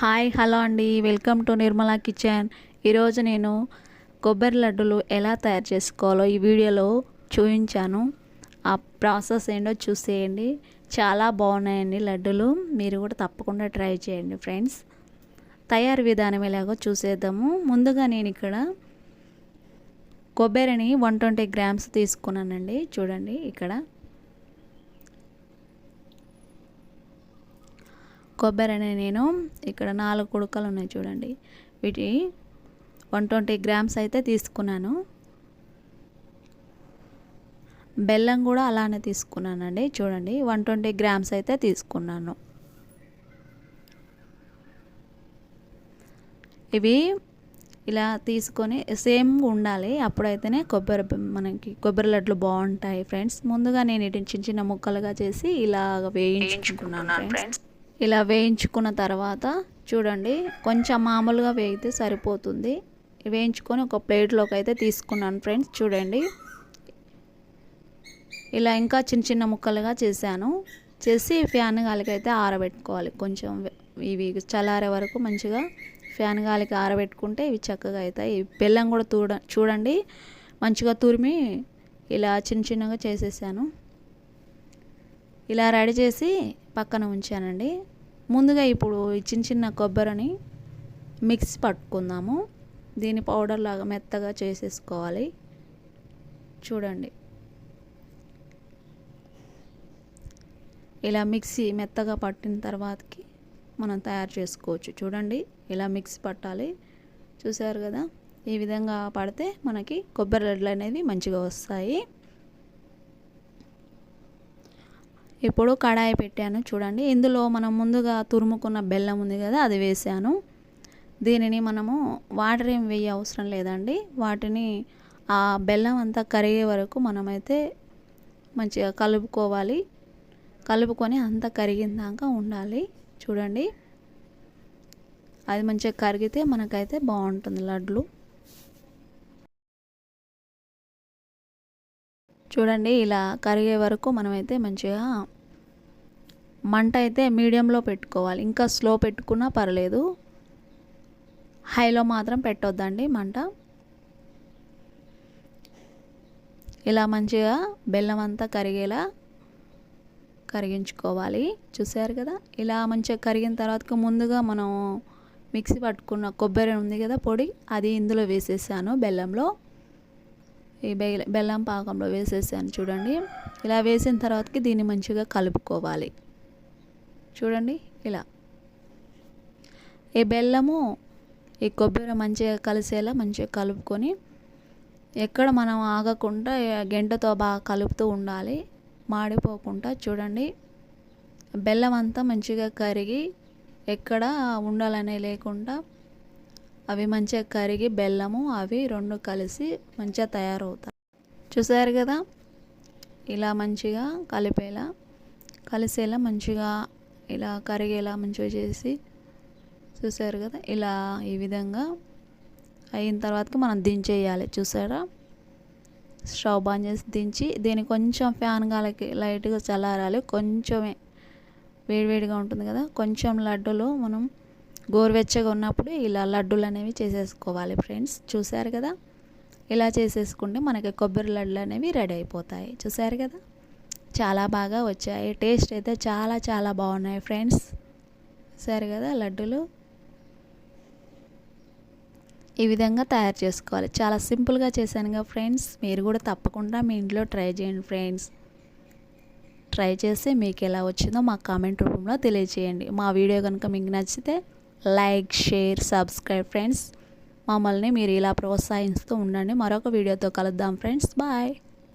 Hi hello అండి. Welcome to Nirmala kitchen. ఈరోజు నేను కొబ్బరి లడ్డులు ఎలా తయారు చేసుకోవాలో ఈ వీడియోలో చూపించాను. ఆ ప్రాసెస్ ఏంటో చూసేయండి. చాలా బాగున్నాయండి లడ్డులు. మీరు కూడా తప్పకుండా ట్రై చేయండి ఫ్రెండ్స్. తయారు విధానం ఎలాగో చూసేద్దాము. ముందుగా నేను ఇక్కడ కొబ్బరిని వన్ ట్వంటీ గ్రామ్స్ తీసుకున్నానండి. చూడండి ఇక్కడ. కొబ్బరి అనే నేను ఇక్కడ నాలుగు కుడకలు ఉన్నాయి చూడండి. వీటి వన్ ట్వంటీ గ్రామ్స్ అయితే తీసుకున్నాను. బెల్లం కూడా అలానే తీసుకున్నానండి. చూడండి వన్ ట్వంటీ గ్రామ్స్ అయితే తీసుకున్నాను. ఇవి ఇలా తీసుకొని సేమ్ ఉండాలి. అప్పుడైతేనే కొబ్బరి మనకి కొబ్బరి లడ్లు బాగుంటాయి ఫ్రెండ్స్. ముందుగా నేను ఇటు చిన్న చిన్న ముక్కలుగా చేసి ఇలా వేయించుకున్నాను ఫ్రెండ్స్. ఇలా వేయించుకున్న తర్వాత చూడండి కొంచెం మామూలుగా వేయితే సరిపోతుంది. వేయించుకొని ఒక ప్లేట్లోకి అయితే తీసుకున్నాను ఫ్రెండ్స్ చూడండి. ఇలా ఇంకా చిన్న చిన్న ముక్కలుగా చేశాను. చేసి ఫ్యాన్ గాలికి అయితే ఆరబెట్టుకోవాలి. కొంచెం ఇవి చల్లారే వరకు మంచిగా ఫ్యాన్ గాలికి ఆరబెట్టుకుంటే ఇవి చక్కగా అవుతాయి. బెల్లం కూడా తూడ చూడండి మంచిగా తురిమి ఇలా చిన్న చిన్నగా చేసేసాను. ఇలా రెడీ చేసి పక్కన ఉంచానండి. ముందుగా ఇప్పుడు చిన్న చిన్న కొబ్బరిని మిక్స్ పట్టుకుందాము. దీని పౌడర్ లాగా మెత్తగా చేసేసుకోవాలి. చూడండి. ఇలా మిక్సీ మెత్తగా పట్టిన తర్వాతకి మనం తయారు చేసుకోవచ్చు. చూడండి ఇలా మిక్స్ పట్టాలి. చూసారు కదా? ఈ విధంగా పడితే మనకి కొబ్బరి లడ్లు అనేవి మంచిగా వస్తాయి. ఇప్పుడు కడాయి పెట్టాను చూడండి. ఇందులో మనం ముందుగా తురుముకున్న బెల్లం ఉంది కదా అది వేసాను. దీనిని మనము వాటర్ ఏం వేయ అవసరం లేదండి. వాటిని ఆ బెల్లం అంతా కరిగే వరకు మనమైతే మంచిగా కలుపుకోవాలి. కలుపుకొని అంతా కరిగిందాక ఉండాలి. చూడండి. అది మంచిగా కరిగితే మనకైతే బాగుంటుంది లడ్లు. చూడండి ఇలా కరిగే వరకు మనమైతే మంచిగా మంట అయితే మీడియంలో పెట్టుకోవాలి. ఇంకా స్లో పెట్టుకున్నా పర్లేదు. హైలో మాత్రం పెట్టొద్దండి మంట. ఇలా మంచిగా బెల్లం అంతా కరిగేలా కరిగించుకోవాలి. చూసారు కదా? ఇలా మంచిగా కరిగిన తర్వాత ముందుగా మనం మిక్సీ పట్టుకున్న కొబ్బరి ఉంది కదా పొడి అది ఇందులో వేసేసాను బెల్లంలో. ఈ బెల్లం పాకంలో వేసేసాను చూడండి. ఇలా వేసిన తర్వాతకి దీన్ని మంచిగా కలుపుకోవాలి. చూడండి ఇలా. ఈ బెల్లము ఈ కొబ్బరి మంచిగా కలిసేలా మంచిగా కలుపుకొని ఎక్కడ మనం ఆగకుండా గెంటతో బాగా కలుపుతూ ఉండాలి. మాడిపోకుండా చూడండి. బెల్లం అంతా మంచిగా కరిగి ఎక్కడ ఉండాలనే లేకుండా అవి మంచిగా కరిగి బెల్లము అవి రెండు కలిసి మంచిగా తయారవుతాయి. చూసారు కదా? ఇలా మంచిగా కలిపేలా కలిసేలా మంచిగా ఇలా కరిగేలా మంచిగా చేసి చూసారు కదా? ఇలా ఈ విధంగా అయిన తర్వాత మనం దించేయాలి. చూసారా? స్టవ్ ఆన్ చేసి దించి దీన్ని కొంచెం ఫ్యాన్ గాలికి లైట్గా చల్లారాలి. కొంచెమే వేడివేడిగా ఉంటుంది కదా? కొంచెం లడ్డూలు మనం గోరువెచ్చగా ఉన్నప్పుడు ఇలా లడ్డూలు అనేవి చేసేసుకోవాలి ఫ్రెండ్స్. చూసారు కదా? ఇలా చేసేసుకుంటే మనకి కొబ్బరి లడ్డులు అనేవి రెడీ అయిపోతాయి. చూసారు కదా? చాలా బాగా వచ్చాయి. టేస్ట్ అయితే చాలా చాలా బాగున్నాయి ఫ్రెండ్స్. సరే కదా లడ్డూలు? ఈ విధంగా తయారు చేసుకోవాలి. చాలా సింపుల్గా చేశానుగా ఫ్రెండ్స్. మీరు కూడా తప్పకుండా మీ ఇంట్లో ట్రై చేయండి ఫ్రెండ్స్. ట్రై చేసి మీకు ఎలా వచ్చిందో మా కామెంట్ రూపంలో తెలియజేయండి మా వీడియో కనుక మీకు నచ్చితే లైక్ షేర్ సబ్స్క్రైబ్ ఫ్రెండ్స్. మమ్మల్ని మీరు ఇలా ప్రోత్సహిస్తూ ఉండండి. మరొక వీడియోతో కలుద్దాం ఫ్రెండ్స్. బాయ్.